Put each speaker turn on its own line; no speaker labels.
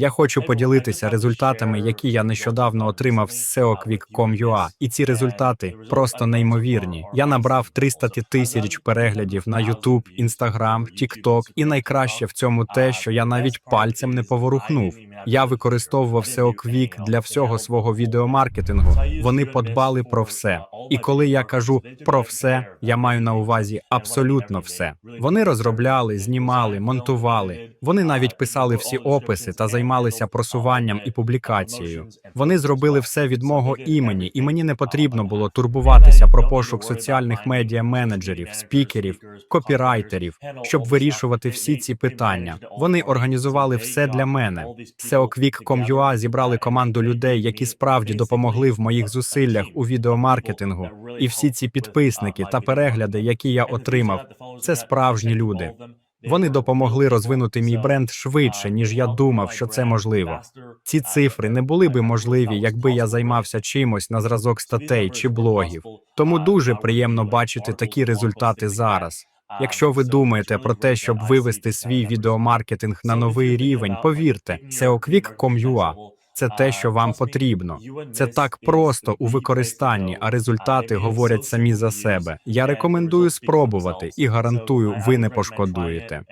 я хочу поділитися результатами, які я нещодавно отримав з SEOquick.com.ua. І ці результати просто неймовірні. Я набрав 300 тисяч переглядів на YouTube, Instagram, TikTok, і найкраще в цьому те, що я навіть пальцем не поворухнув. Я використовував SEOquick для всього свого відеомаркетингу. Вони подбали про все. І коли я кажу про все, я маю на увазі абсолютно все. Вони розробляли, знімали, монтували. Вони навіть писали всі описи та займалися просуванням і публікацією. Вони зробили все від мого імені, і мені не потрібно було турбуватися про пошук соціальних медіа менеджерів, спікерів, копірайтерів, щоб вирішувати всі ці питання. Вони організували все для мене. SEOquick.com.ua зібрали команду людей, які справді допомогли в моїх зусиллях у відеомаркетингу. І всі ці підписники та перегляди, які я отримав, це справжні люди. Вони допомогли розвинути мій бренд швидше, ніж я думав, що це можливо. Ці цифри не були би можливі, якби я займався чимось на зразок статей чи блогів. Тому дуже приємно бачити такі результати зараз. Якщо ви думаєте про те, щоб вивести свій відеомаркетинг на новий рівень, повірте, SEOquick.com.ua – це те, що вам потрібно. Це так просто у використанні, а результати говорять самі за себе. Я рекомендую спробувати і гарантую, ви не пошкодуєте.